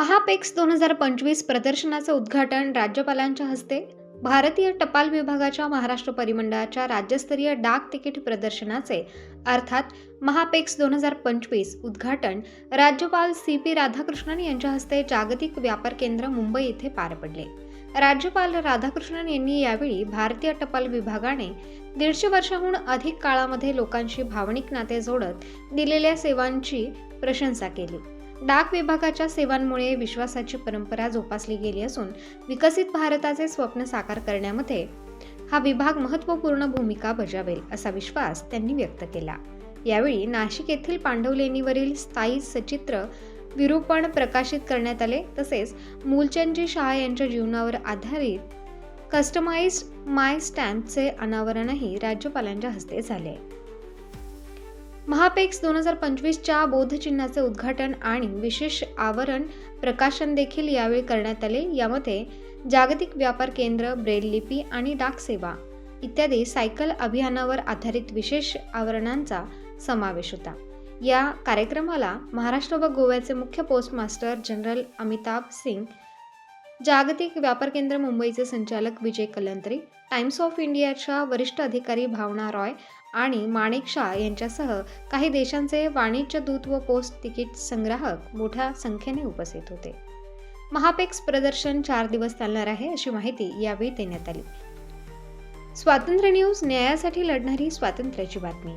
महापेक्स दोन हजार पंचवीस प्रदर्शनाचं उद्घाटन राज्यपालांच्या हस्ते भारतीय टपाल विभागाच्या महाराष्ट्र परिमंडळाच्या राज्यस्तरीय डाक तिकीट प्रदर्शनाचे अर्थात महापेक्स दोन हजार पंचवीस उद्घाटन राज्यपाल सी पी राधाकृष्णन यांच्या हस्ते जागतिक व्यापार केंद्र मुंबई येथे पार पडले. राज्यपाल राधाकृष्णन यांनी यावेळी भारतीय टपाल विभागाने दीडशे वर्षाहून अधिक काळामध्ये लोकांशी भावनिक नाते जोडत दिलेल्या सेवांची प्रशंसा केली. डाक विभागाच्या सेवांमुळे विश्वासाची परंपरा जोपासली गेली असून विकसित भारताचे स्वप्न साकार करण्यामध्ये हा विभाग महत्त्वपूर्ण भूमिका बजावेल असा विश्वास त्यांनी व्यक्त केला. यावेळी नाशिक येथील पांडवलेणीवरील स्थायी सचित्र विरूपण प्रकाशित करण्यात आले तसेच मूलचंदजी शहा यांच्या जीवनावर आधारित कस्टमाइज्ड माय स्टॅम्पचे अनावरणही राज्यपालांच्या हस्ते झाले. महापेक्स दोन हजार पंचवीसच्या बोधचिन्हाचे उद्घाटन आणि विशेष आवरण प्रकाशन देखील यावेळी करण्यात आले. यामध्ये जागतिक व्यापार केंद्र ब्रेल लिपी आणि डाक सेवा इत्यादी सायकल अभियानावर आधारित विशेष आवरणांचा समावेश होता. या कार्यक्रमाला महाराष्ट्र व गोव्याचे मुख्य पोस्टमास्टर जनरल अमिताभ सिंग जागतिक व्यापार केंद्र मुंबईचे संचालक विजय कलंत्री टाइम्स ऑफ इंडियाच्या वरिष्ठ अधिकारी भावना रॉय आणि माणिक शाह यांच्यासह काही देशांचे वाणिज्य दूत व पोस्ट तिकीट संग्राहक मोठ्या संख्येने उपस्थित होते. महापेक्स प्रदर्शन चार दिवस चालणार आहे अशी माहिती यावेळी देण्यात आली. स्वातंत्र्य न्यूज न्यायासाठी लढणारी स्वातंत्र्याची बातमी.